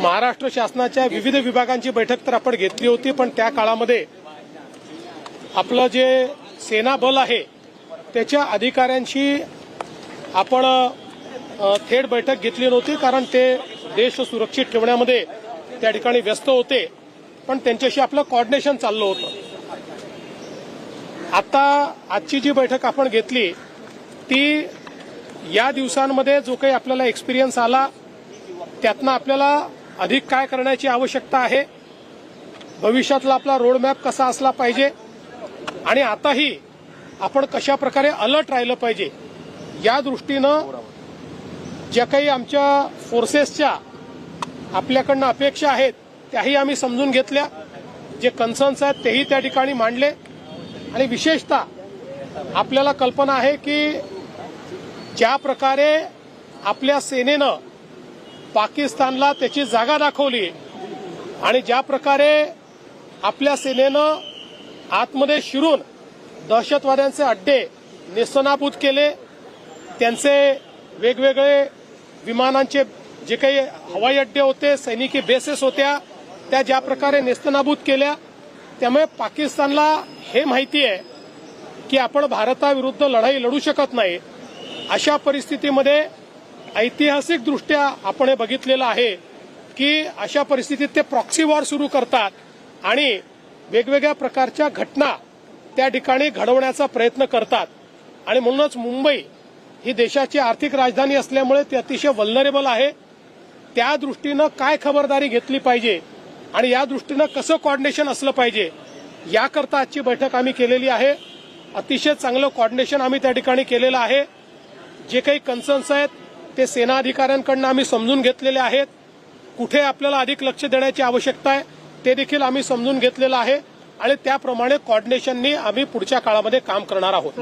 महाराष्ट्र शासनाच्या विविध विभागांची बैठक तर आपण घेतली होती पण त्या काळामध्ये आपलं जे सेना बल आहे त्याच्या अधिकाऱ्यांशी आपण थेट बैठक घेतली नव्हती कारण ते देश सुरक्षित ठेवण्यामध्ये त्या ठिकाणी व्यस्त होते पण त्यांच्याशी आपलं कॉर्डिनेशन चाललं होतं. आता आजची जी बैठक आपण घेतली ती या दिवसांमध्ये जो काही आपल्याला एक्सपिरियन्स आला त्यातनं आपल्याला अधिक काय करण्याची आवश्यकता आहे? भविष्यातला आपला रोडमॅप कसा असला पाहिजे? आणि आताही आपण कशा प्रकारे अलर्ट राहिलं पाहिजे? या दृष्टीनं ज्या काही आमच्या फोर्सेसच्या आपल्याकडनं अपेक्षा आहेत त्याही आम्ही समजून घेतल्या. जे कन्सर्न्स आहेत तेही त्या ठिकाणी मांडले. आणि विशेषतः आपल्याला कल्पना आहे की ज्या प्रकारे आपल्या सेनेनं पाकिस्तानला त्याची जागा दाखवली. आणि ज्या प्रकारे आपल्या सेनेनं आतमध्ये शिरून दहशतवाद्यांचे अड्डे नेस्तनाबूत केले त्यांचे वेगवेगळे विमानांचे जे काही हवाई अड्डे होते सैनिकी बेसेस होत्या त्या ज्या प्रकारे नेस्तनाबूत केल्या त्यामुळे पाकिस्तानला हे माहिती आहे की आपण भारताविरुद्ध लढाई लढू शकत नाही. अशा परिस्थितीमध्ये ऐतिहासिकदृष्ट्या आपण हे बघितलेलं आहे की अशा परिस्थितीत ते प्रॉक्सी वॉर सुरू करतात आणि वेगवेगळ्या प्रकारच्या घटना त्या ठिकाणी घडवण्याचा प्रयत्न करतात. आणि म्हणूनच मुंबई ही देशाची आर्थिक राजधानी असल्यामुळे ती अतिशय वल्नरेबल आहे. त्या दृष्टीनं काय खबरदारी घेतली पाहिजे आणि या दृष्टीनं कसं कॉर्डिनेशन असलं पाहिजे याकरता आजची बैठक आम्ही केलेली आहे. अतिशय चांगलं कॉर्डिनेशन आम्ही त्या ठिकाणी केलेलं आहे. जे काही कन्सर्न्स आहेत ते सेना अधिकाऱ्यांकडनं आम्ही समजून घेतलेले आहेत. कुठे आपल्याला अधिक लक्ष देण्याची आवश्यकता आहे ते देखील आम्ही समजून घेतलेलं आहे. आणि त्याप्रमाणे कॉर्डिनेशननी आम्ही पुढच्या काळामध्ये काम करणार आहोत.